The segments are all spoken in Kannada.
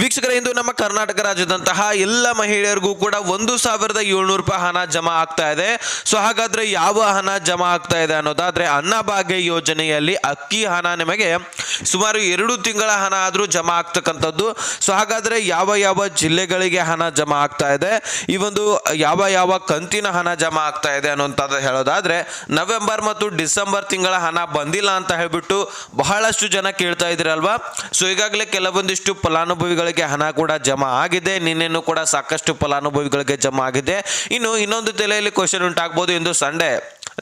ವೀಕ್ಷಕರ, ಇಂದು ನಮ್ಮ ಕರ್ನಾಟಕ ರಾಜ್ಯದಂತಹ ಎಲ್ಲ ಮಹಿಳೆಯರಿಗೂ ಕೂಡ ಒಂದು ಸಾವಿರದ ಏಳ್ನೂರು ರೂಪಾಯಿ ಹಣ ಜಮಾ ಆಗ್ತಾ ಇದೆ. ಸೊ ಹಾಗಾದ್ರೆ ಯಾವ ಹಣ ಜಮಾ ಆಗ್ತಾ ಇದೆ ಅನ್ನೋದಾದ್ರೆ ಅನ್ನಭಾಗ್ಯ ಯೋಜನೆಯಲ್ಲಿ ಅಕ್ಕಿ ಹಣ ನಿಮಗೆ ಸುಮಾರು ಎರಡು ತಿಂಗಳ ಹಣ ಆದರೂ ಜಮಾ ಆಗ್ತಕ್ಕಂಥದ್ದು. ಸೊ ಹಾಗಾದ್ರೆ ಯಾವ ಯಾವ ಜಿಲ್ಲೆಗಳಿಗೆ ಹಣ ಜಮಾ ಆಗ್ತಾ ಇದೆ? ಈ ಒಂದು ಯಾವ ಯಾವ ಕಂತಿನ ಹಣ ಜಮಾ ಆಗ್ತಾ ಇದೆ ಅನ್ನೋಂಥದ್ದು ಹೇಳೋದಾದ್ರೆ, ನವೆಂಬರ್ ಮತ್ತು ಡಿಸೆಂಬರ್ ತಿಂಗಳ ಹಣ ಬಂದಿಲ್ಲ ಅಂತ ಹೇಳ್ಬಿಟ್ಟು ಬಹಳಷ್ಟು ಜನ ಕೇಳ್ತಾ ಇದ್ರಲ್ವಾ ಸೊ ಈಗಾಗಲೇ ಕೆಲವೊಂದಿಷ್ಟು ಫಲಾನುಭವಿಗಳಿಗೆ ಹಣ ಕೂಡ ಜಮಾ ಆಗಿದೆ. ನಿನ್ನೆನೂ ಕೂಡ ಸಾಕಷ್ಟು ಫಲಾನುಭವಿಗಳಿಗೆ ಜಮಾ ಆಗಿದೆ. ಇನ್ನು ಇನ್ನೊಂದು ತಲೆಯಲ್ಲಿ ಕ್ವಶನ್ ಉಂಟಾಗ್ಬೋದು. ಇಂದು ಸಂಡೇ.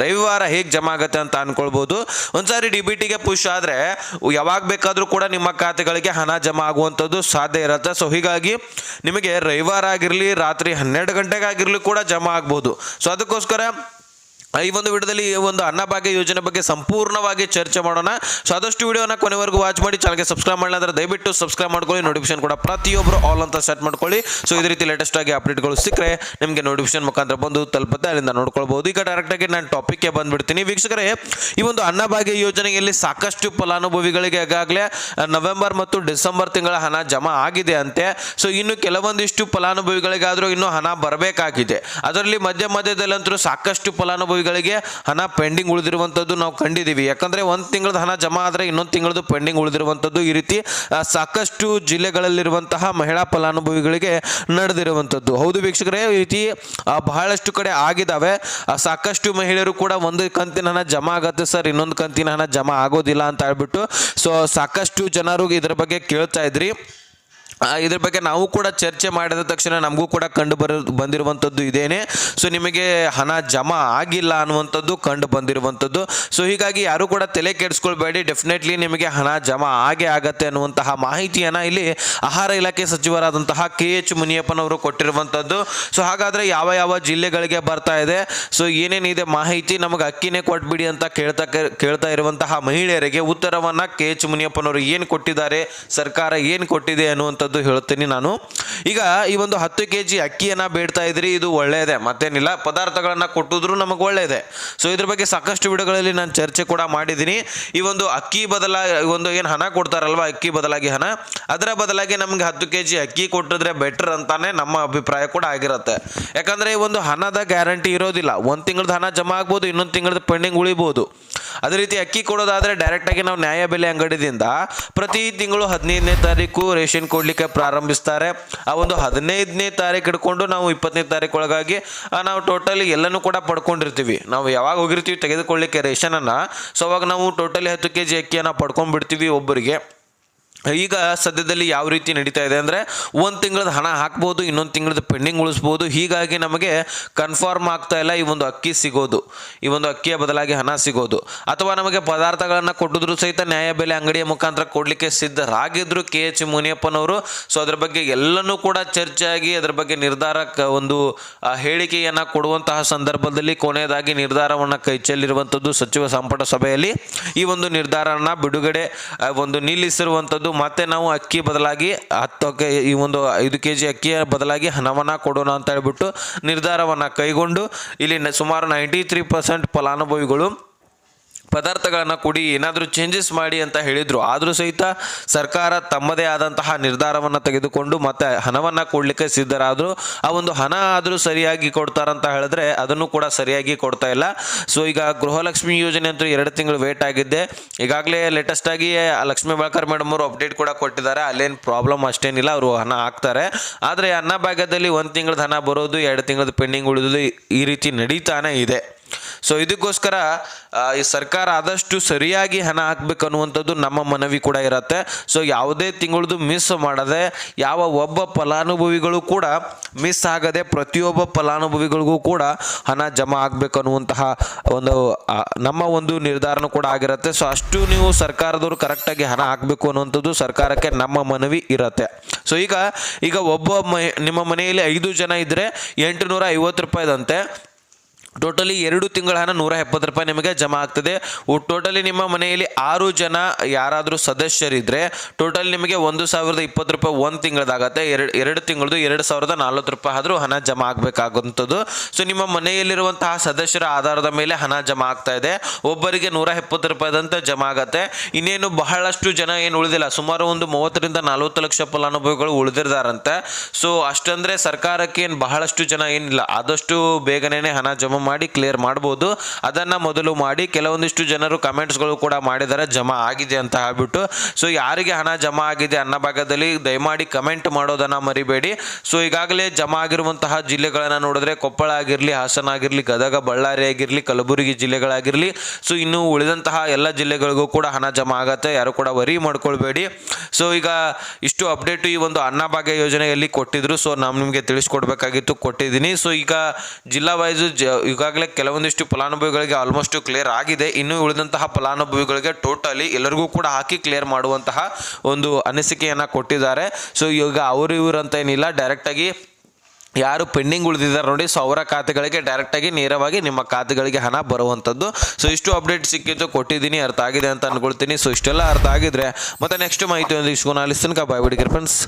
ರವಿವಾರ ಹೇಗೆ ಜಮಾ ಆಗುತ್ತೆ ಅಂತ ಅನ್ಕೊಳ್ಬೋದು. ಒಂದ್ಸಾರಿ ಡಿ ಬಿ ಟಿಗೆ ಪುಷ್ ಆದರೆ ಯಾವಾಗ ಬೇಕಾದರೂ ಕೂಡ ನಿಮ್ಮ ಖಾತೆಗಳಿಗೆ ಹಣ ಜಮಾ ಆಗುವಂಥದ್ದು ಸಾಧ್ಯ ಇರುತ್ತೆ. ಸೊ ಹೀಗಾಗಿ ನಿಮಗೆ ರವಿವಾರ ಆಗಿರಲಿ, ರಾತ್ರಿ ಹನ್ನೆರಡು ಗಂಟೆಗಾಗಿರಲಿ ಕೂಡ ಜಮಾ ಆಗ್ಬೋದು. ಸೊ ಅದಕ್ಕೋಸ್ಕರ ಈ ಒಂದು ವಿಡಿಯೋದಲ್ಲಿ ಈ ಒಂದು ಅನ್ನಭಾಗ್ಯ ಯೋಜನೆ ಬಗ್ಗೆ ಸಂಪೂರ್ಣವಾಗಿ ಚರ್ಚೆ ಮಾಡೋಣ. ಸೊ ಆದಷ್ಟು ವಿಡಿಯೋನ ಕೊನೆವರೆಗೂ ವಾಚ್ ಮಾಡಿ ಚಾನಲ್ಗೆ ಸಬ್ಸ್ಕ್ರೈಬ್ ಮಾಡಿಲ್ಲ ಅಂದರೆ ದಯವಿಟ್ಟು ಸಬ್ಸ್ಕ್ರೈಬ್ ಮಾಡ್ಕೊಳ್ಳಿ. ನೋಟಿಫಿಕೇಶನ್ ಕೂಡ ಪ್ರತಿಯೊಬ್ಬರು ಆಲ್ ಅಂತ ಸೆಟ್ ಮಾಡ್ಕೊಳ್ಳಿ. ಸೊ ಇದೇ ರೀತಿ ಲೇಟೆಸ್ಟ್ ಆಗಿ ಅಪ್ಡೇಟ್ಗಳು ಸಿಕ್ಕರೆ ನಿಮಗೆ ನೋಟಿಫಿಕೇಶನ್ ಮುಖಾಂತರ ಬಂದು ತಲುಪುತ್ತೆ. ಅಲ್ಲಿಂದ ನೋಡ್ಕೊಳ್ಬಹುದು. ಈಗ ಡೈರೆಕ್ಟ್ ಆಗಿ ನಾನು ಟಾಪಿಕ್ಗೆ ಬಂದ್ಬಿಡ್ತೀನಿ. ವೀಕ್ಷಕರೇ, ಈ ಒಂದು ಅನ್ನಭಾಗ್ಯ ಯೋಜನೆಯಲ್ಲಿ ಸಾಕಷ್ಟು ಫಲಾನುಭವಿಗಳಿಗೆ ಈಗಾಗಲೇ ನವೆಂಬರ್ ಮತ್ತು ಡಿಸೆಂಬರ್ ತಿಂಗಳ ಹಣ ಜಮಾ ಆಗಿದೆ ಅಂತೆ. ಸೊ ಇನ್ನು ಕೆಲವೊಂದಿಷ್ಟು ಫಲಾನುಭವಿಗಳಿಗಾದರೂ ಇನ್ನೂ ಹಣ ಬರಬೇಕಾಗಿದೆ. ಅದರಲ್ಲಿ ಮಧ್ಯ ಮಧ್ಯದಲ್ಲಂತೂ ಸಾಕಷ್ಟು ಫಲಾನುಭವಿಗಳಿಗೆ ಹಣ ಪೆಂಡಿಂಗ್ ಉಳಿದಿರುವಂಥದ್ದು ನಾವು ಕಂಡಿದ್ದೀವಿ. ಯಾಕಂದ್ರೆ ಒಂದು ತಿಂಗಳದ ಹಣ ಜಮಾ ಆದರೆ ಇನ್ನೊಂದು ತಿಂಗಳದು ಪೆಂಡಿಂಗ್ ಉಳಿದಿರುವಂಥದ್ದು ಈ ರೀತಿ ಸಾಕಷ್ಟು ಜಿಲ್ಲೆಗಳಲ್ಲಿರುವಂತಹ ಮಹಿಳಾ ಫಲಾನುಭವಿಗಳಿಗೆ ನಡೆದಿರುವಂಥದ್ದು ಹೌದು ವೀಕ್ಷಕರೇ, ಈ ರೀತಿ ಬಹಳಷ್ಟು ಕಡೆ ಆಗಿದ್ದಾವೆ. ಸಾಕಷ್ಟು ಮಹಿಳೆಯರು ಕೂಡ ಒಂದು ಕಂತಿನ ಹಣ ಜಮಾ ಆಗುತ್ತೆ ಸರ್, ಇನ್ನೊಂದು ಕಂತಿನ ಹಣ ಜಮಾ ಆಗೋದಿಲ್ಲ ಅಂತ ಹೇಳ್ಬಿಟ್ಟು, ಸೊ, ಸಾಕಷ್ಟು ಜನರು ಇದರ ಬಗ್ಗೆ ಕೇಳ್ತಾ ಇದ್ರಿ. ಇದ್ರ ಬಗ್ಗೆ ನಾವು ಕೂಡ ಚರ್ಚೆ ಮಾಡಿದ ತಕ್ಷಣ ನಮಗೂ ಕೂಡ ಕಂಡು ಬರ, ಬಂದಿರುವಂಥದ್ದು ಇದೇನೆ. ಸೊ ನಿಮಗೆ ಹಣ ಜಮಾ ಆಗಿಲ್ಲ ಅನ್ನುವಂಥದ್ದು ಕಂಡು ಬಂದಿರುವಂಥದ್ದು. ಸೊ ಹೀಗಾಗಿ ಯಾರು ಕೂಡ ತಲೆ ಕೆಡಿಸ್ಕೊಳ್ಬೇಡಿ. ಡೆಫಿನೆಟ್ಲಿ ನಿಮಗೆ ಹಣ ಜಮಾ ಆಗೇ ಆಗತ್ತೆ ಅನ್ನುವಂತಹ ಮಾಹಿತಿಯನ್ನು ಇಲ್ಲಿ ಆಹಾರ ಇಲಾಖೆ ಸಚಿವರಾದಂತಹ ಕೆ ಎಚ್ ಮುನಿಯಪ್ಪನವರು ಕೊಟ್ಟಿರುವಂಥದ್ದು. ಸೊ ಹಾಗಾದರೆ ಯಾವ ಯಾವ ಜಿಲ್ಲೆಗಳಿಗೆ ಬರ್ತಾ ಇದೆ? ಸೊ ಏನೇನಿದೆ ಮಾಹಿತಿ ನಮಗೆ ಅಕ್ಕಿನೇ ಕೊಟ್ಬಿಡಿ ಅಂತ ಕೇಳ್ತಾ ಕೇಳ್ತಾ ಇರುವಂತಹ ಮಹಿಳೆಯರಿಗೆ ಉತ್ತರವನ್ನು ಕೆ ಎಚ್ ಮುನಿಯಪ್ಪನವರು ಏನು ಕೊಟ್ಟಿದ್ದಾರೆ? ಸರ್ಕಾರ ಏನು ಕೊಟ್ಟಿದೆ ಅನ್ನುವಂಥದ್ದು ಹೇಳ್ತೀನಿ ನಾನು. ಈಗ ಈ ಒಂದು ಹತ್ತು ಕೆ ಜಿ ಅಕ್ಕಿಯನ್ನು ಬೇಡ್ತಾ ಇದ್ರಿ, ಇದು ಒಳ್ಳೆಯದೇ ಮತ್ತೇನಿಲ್ಲ, ಪದಾರ್ಥಗಳನ್ನು ಕೊಟ್ಟಿದ್ರು ನಮಗೆ ಒಳ್ಳೆಯದೇ ಸೊ ಇದ್ರ ಬಗ್ಗೆ ಸಾಕಷ್ಟು ವಿಡಿಯೋಗಳಲ್ಲಿ ನಾನು ಚರ್ಚೆ ಕೂಡ ಮಾಡಿದ್ದೀನಿ. ಈ ಒಂದು ಅಕ್ಕಿ ಬದಲ ಒಂದು ಏನು ಹಣ ಕೊಡ್ತಾರಲ್ವ, ಅಕ್ಕಿ ಬದಲಾಗಿ ಹಣ? ಅದರ ಬದಲಾಗಿ ನಮಗೆ ಹತ್ತು ಕೆ ಜಿ ಅಕ್ಕಿ ಕೊಟ್ಟಿದ್ರೆ ಬೆಟರ್ ಅಂತಾನೆ ನಮ್ಮ ಅಭಿಪ್ರಾಯ ಕೂಡ ಆಗಿರುತ್ತೆ. ಯಾಕಂದರೆ ಈ ಒಂದು ಹಣದ ಗ್ಯಾರಂಟಿ ಇರೋದಿಲ್ಲ. ಒಂದು ತಿಂಗಳದ ಹಣ ಜಮಾ ಆಗ್ಬೋದು, ಇನ್ನೊಂದು ತಿಂಗಳದ ಪೆಂಡಿಂಗ್ ಉಳಿಬೋದು. ಅದೇ ರೀತಿ ಅಕ್ಕಿ ಕೊಡೋದಾದರೆ ಡೈರೆಕ್ಟಾಗಿ ನಾವು ನ್ಯಾಯಬೆಲೆ ಅಂಗಡಿದಿಂದ ಪ್ರತಿ ತಿಂಗಳು ಹದಿನೈದನೇ ತಾರೀಕು ರೇಷನ್ ಕೊಡಲಿಕ್ಕೆ ಪ್ರಾರಂಭಿಸ್ತಾರೆ. ಆ ಒಂದು ಹದಿನೈದನೇ ತಾರೀಕು ಹಿಡ್ಕೊಂಡು ನಾವು ಇಪ್ಪತ್ತನೇ ತಾರೀಕು ಒಳಗಾಗಿ ನಾವು ಟೋಟಲಿ ಎಲ್ಲನೂ ಕೂಡ ಪಡ್ಕೊಂಡಿರ್ತೀವಿ. ನಾವು ಯಾವಾಗ ಹೋಗಿರ್ತೀವಿ ತೆಗೆದುಕೊಳ್ಳಿಕ್ಕೆ ರೇಷನನ್ನು. ಸೊ ಅವಾಗ ನಾವು ಟೋಟಲಿ ಹತ್ತು ಕೆ ಜಿ ಅಕ್ಕಿಯನ್ನು ಪಡ್ಕೊಂಡ್ಬಿಡ್ತೀವಿ ಒಬ್ಬರಿಗೆ. ಈಗ ಸದ್ಯದಲ್ಲಿ ಯಾವ ರೀತಿ ನಡೀತಾ ಇದೆ ಅಂದರೆ ಒಂದು ತಿಂಗಳದ ಹಣ ಹಾಕ್ಬೋದು, ಇನ್ನೊಂದು ತಿಂಗಳದ ಪೆಂಡಿಂಗ್ ಉಳಿಸ್ಬೋದು. ಹೀಗಾಗಿ ನಮಗೆ ಕನ್ಫರ್ಮ್ ಆಗ್ತಾ ಇಲ್ಲ ಈ ಒಂದು ಅಕ್ಕಿ ಸಿಗೋದು. ಈ ಒಂದು ಅಕ್ಕಿಯ ಬದಲಾಗಿ ಹಣ ಸಿಗೋದು. ಅಥವಾ ನಮಗೆ ಪದಾರ್ಥಗಳನ್ನು ಕೊಟ್ಟಿದ್ರು ಸಹಿತ ನ್ಯಾಯಬೆಲೆ ಅಂಗಡಿಯ ಮುಖಾಂತರ ಕೊಡಲಿಕ್ಕೆ ಸಿದ್ಧರಾಗಿದ್ದರು ಕೆ ಎಚ್ ಮುನಿಯಪ್ಪನವರು. ಸೊ ಅದರ ಬಗ್ಗೆ ಎಲ್ಲನೂ ಕೂಡ ಚರ್ಚೆಯಾಗಿ, ಅದರ ಬಗ್ಗೆ ನಿರ್ಧಾರ ಒಂದು ಹೇಳಿಕೆಯನ್ನು ಕೊಡುವಂತಹ ಸಂದರ್ಭದಲ್ಲಿ ಕೊನೆಯದಾಗಿ ನಿರ್ಧಾರವನ್ನು ಕೈ ಚೆಲ್ಲಿರುವಂಥದ್ದು ಸಚಿವ ಸಂಪುಟ ಸಭೆಯಲ್ಲಿ. ಈ ಒಂದು ನಿರ್ಧಾರನ ಬಿಡುಗಡೆ ಒಂದು ನಿಲ್ಲಿಸಿರುವಂಥದ್ದು ಮತ್ತೆ ನಾವು ಅಕ್ಕಿ ಬದಲಾಗಿ ಹತ್ತು ಈ ಒಂದು ಐದು ಕೆ ಜಿ ಅಕ್ಕಿಯ ಬದಲಾಗಿ ಹಣವನ್ನು ಕೊಡೋಣ ಅಂತ ಹೇಳ್ಬಿಟ್ಟು ನಿರ್ಧಾರವನ್ನು ಕೈಗೊಂಡು ಇಲ್ಲಿ ಸುಮಾರು ನೈಂಟಿ ತ್ರೀ ಪರ್ಸೆಂಟ್ ಫಲಾನುಭವಿಗಳು ಪದಾರ್ಥಗಳನ್ನು ಕೊಡಿ, ಏನಾದರೂ ಚೇಂಜಸ್ ಮಾಡಿ ಅಂತ ಹೇಳಿದರು. ಆದರೂ ಸಹಿತ ಸರ್ಕಾರ ತಮ್ಮದೇ ಆದಂತಹ ನಿರ್ಧಾರವನ್ನು ತೆಗೆದುಕೊಂಡು ಮತ್ತೆ ಹಣವನ್ನು ಕೊಡಲಿಕ್ಕೆ ಸಿದ್ಧರಾದರು. ಆ ಒಂದು ಹಣ ಆದರೂ ಸರಿಯಾಗಿ ಕೊಡ್ತಾರಂತ ಹೇಳಿದ್ರೆ ಅದನ್ನು ಕೂಡ ಸರಿಯಾಗಿ ಕೊಡ್ತಾ ಇಲ್ಲ. ಸೊ ಈಗ ಗೃಹಲಕ್ಷ್ಮಿ ಯೋಜನೆ ಅಂತೂ ಎರಡು ತಿಂಗಳು ವೇಟ್ ಆಗಿದ್ದೆ. ಈಗಾಗಲೇ ಲೇಟೆಸ್ಟ್ ಆಗಿ ಲಕ್ಷ್ಮೀ ಬಾಳ್ಕರ್ ಮೇಡಮ್ ಅವರು ಅಪ್ಡೇಟ್ ಕೂಡ ಕೊಟ್ಟಿದ್ದಾರೆ. ಅಲ್ಲೇನು ಪ್ರಾಬ್ಲಮ್ ಅಷ್ಟೇನಿಲ್ಲ, ಅವರು ಹಣ ಹಾಕ್ತಾರೆ. ಆದರೆ ಅನ್ನ ಭಾಗದಲ್ಲಿ ಒಂದು ತಿಂಗಳದ ಹಣ ಬರೋದು, ಎರಡು ತಿಂಗಳದ ಪೆಂಡಿಂಗ್ ಉಳಿದು ಈ ರೀತಿ ನಡೀತಾನೆ ಇದೆ. ಸೊ ಇದಕ್ಕೋಸ್ಕರ ಈ ಸರ್ಕಾರ ಆದಷ್ಟು ಸರಿಯಾಗಿ ಹಣ ಹಾಕ್ಬೇಕು ಅನ್ನುವಂಥದ್ದು ನಮ್ಮ ಮನವಿ ಕೂಡ ಇರುತ್ತೆ. ಸೊ ಯಾವುದೇ ತಿಂಗಳದು ಮಿಸ್ ಮಾಡದೆ, ಯಾವ ಒಬ್ಬ ಫಲಾನುಭವಿಗಳು ಕೂಡ ಮಿಸ್ ಆಗದೆ ಪ್ರತಿಯೊಬ್ಬ ಫಲಾನುಭವಿಗಳಿಗೂ ಕೂಡ ಹಣ ಜಮಾ ಆಗಬೇಕು ಅನ್ನುವಂತಹ ಒಂದು ನಮ್ಮ ಒಂದು ನಿರ್ಧಾರನೂ ಕೂಡ ಆಗಿರುತ್ತೆ. ಸೊ ಅಷ್ಟು ನೀವು ಸರ್ಕಾರದವರು ಕರೆಕ್ಟಾಗಿ ಹಣ ಹಾಕಬೇಕು ಅನ್ನುವಂಥದ್ದು ಸರ್ಕಾರಕ್ಕೆ ನಮ್ಮ ಮನವಿ ಇರುತ್ತೆ. ಸೊ ಈಗ ಈಗ ಒಬ್ಬ ನಿಮ್ಮ ಮನೆಯಲ್ಲಿ ಐದು ಜನ ಇದ್ದರೆ ಎಂಟುನೂರ ಐವತ್ತು ರೂಪಾಯಿದಂತೆ. ಟೋಟಲಿ ಎರಡು ತಿಂಗಳ ಹಣ ನೂರ ಎಪ್ಪತ್ತು ರೂಪಾಯಿ ನಿಮಗೆ ಜಮಾ ಆಗ್ತದೆ. ಟೋಟಲಿ ನಿಮ್ಮ ಮನೆಯಲ್ಲಿ ಆರು ಜನ ಯಾರಾದರೂ ಸದಸ್ಯರಿದ್ರೆ ಟೋಟಲ್ ನಿಮಗೆ ಒಂದು ಸಾವಿರದ ಇಪ್ಪತ್ತು ರೂಪಾಯಿ ಒಂದು ತಿಂಗಳದಾಗತ್ತೆ. ಎರಡು ಎರಡು ತಿಂಗಳದು ಎರಡು ಸಾವಿರದ ನಲ್ವತ್ತು ರೂಪಾಯಿ ಆದರೂ ಹಣ ಜಮಾ ಆಗಬೇಕಾಗುವಂಥದ್ದು ಸೊ, ನಿಮ್ಮ ಮನೆಯಲ್ಲಿರುವಂತಹ ಸದಸ್ಯರ ಆಧಾರದ ಮೇಲೆ ಹಣ ಜಮಾ ಆಗ್ತಾ ಇದೆ. ಒಬ್ಬರಿಗೆ ನೂರ ಎಪ್ಪತ್ತು ರೂಪಾಯಿದಂತೆ ಜಮಾ ಆಗತ್ತೆ. ಇನ್ನೇನು ಬಹಳಷ್ಟು ಜನ ಏನು ಉಳಿದಿಲ್ಲ. ಸುಮಾರು ಒಂದು ಮೂವತ್ತರಿಂದ ನಲವತ್ತು ಲಕ್ಷ ಫಲಾನುಭವಿಗಳು ಉಳಿದಿರ್ದಾರಂತೆ ಸೊ, ಅಷ್ಟಂದರೆ ಸರ್ಕಾರಕ್ಕೆ ಏನು ಬಹಳಷ್ಟು ಜನ ಏನಿಲ್ಲ. ಆದಷ್ಟು ಬೇಗನೆ ಹಣ ಜಮಾ ಮಾಡಿ ಕ್ಲಿಯರ್ ಮಾಡ್ಬೋದು. ಅದನ್ನ ಮೊದಲು ಮಾಡಿ ಕೆಲವೊಂದಿಷ್ಟು ಜನರು ಕಮೆಂಟ್ಸ್ಗಳು ಕೂಡ ಮಾಡಿದ್ದಾರೆ ಜಮಾ ಆಗಿದೆ ಅಂತ ಹೇಳ್ಬಿಟ್ಟು. ಸೊ ಯಾರಿಗೆ ಹಣ ಜಮಾ ಆಗಿದೆ ಅನ್ನೋ ಭಾಗದಲ್ಲಿ ದಯಮಾಡಿ ಕಮೆಂಟ್ ಮಾಡೋದನ್ನ ಮರಿಬೇಡಿ. ಸೊ ಈಗಾಗಲೇ ಜಮಾ ಆಗಿರುವಂತಹ ಜಿಲ್ಲೆಗಳನ್ನು ನೋಡಿದ್ರೆ ಕೊಪ್ಪಳ ಆಗಿರಲಿ, ಹಾಸನ ಆಗಿರಲಿ, ಗದಗ, ಬಳ್ಳಾರಿ ಆಗಿರಲಿ, ಕಲಬುರಗಿ ಜಿಲ್ಲೆಗಳಾಗಿರಲಿ. ಸೊ ಇನ್ನು ಉಳಿದಂತಹ ಎಲ್ಲ ಜಿಲ್ಲೆಗಳಿಗೂ ಕೂಡ ಹಣ ಜಮಾ ಆಗತ್ತೆ. ಯಾರು ಕೂಡ ವರಿ ಮಾಡ್ಕೊಳ್ಬೇಡಿ. ಸೊ ಈಗ ಇಷ್ಟು ಅಪ್ಡೇಟು ಈ ಒಂದು ಅನ್ನಭಾಗ್ಯ ಯೋಜನೆಯಲ್ಲಿ ಕೊಟ್ಟಿದ್ರು. ಸೊ ನಾನು ನಿಮಗೆ ತಿಳಿಸ್ಕೊಡ್ಬೇಕಾಗಿತ್ತು, ಕೊಟ್ಟಿದ್ದೀನಿ. ಸೊ ಈಗ ಜಿಲ್ಲಾ ವೈಸ್ ಈಗಾಗಲೇ ಕೆಲವೊಂದಿಷ್ಟು ಫಲಾನುಭವಿಗಳಿಗೆ ಆಲ್ಮೋಸ್ಟ್ ಕ್ಲಿಯರ್ ಆಗಿದೆ. ಇನ್ನು ಉಳಿದಂತಹ ಫಲಾನುಭವಿಗಳಿಗೆ ಟೋಟಲಿ ಎಲ್ಲರಿಗೂ ಕೂಡ ಹಾಕಿ ಕ್ಲಿಯರ್ ಮಾಡುವಂತಹ ಒಂದು ಅನಿಸಿಕೆಯನ್ನು ಕೊಟ್ಟಿದ್ದಾರೆ. ಸೊ ಈಗ ಅವರು ಅಂತ ಏನಿಲ್ಲ ಡೈರೆಕ್ಟಾಗಿ ಯಾರು ಪೆಂಡಿಂಗ್ ಉಳಿದಿದ್ದಾರೆ ನೋಡಿ ಸೊ ಅವರ ಖಾತೆಗಳಿಗೆ ಡೈರೆಕ್ಟಾಗಿ ನೇರವಾಗಿ ನಿಮ್ಮ ಖಾತೆಗಳಿಗೆ ಹಣ ಬರುವಂಥದ್ದು ಸೊ ಇಷ್ಟು ಅಪ್ಡೇಟ್ ಸಿಕ್ಕಿದ್ದು ಕೊಟ್ಟಿದ್ದೀನಿ, ಅರ್ಥ ಆಗಿದೆ ಅಂತ ಅಂದ್ಕೊಳ್ತೀನಿ ಸೊ ಇಷ್ಟೆಲ್ಲ ಅರ್ಥ ಆಗಿದ್ರೆ ಮತ್ತೆ ನೆಕ್ಸ್ಟ್ ಮಾಹಿತಿ ಒಂದು ಇಸ್ಕೊಂಡು ಅಲಿಸ್ತನಕ ಬಾಯ್ ಬಿಡಿಗೆ ಫ್ರೆಂಡ್ಸ್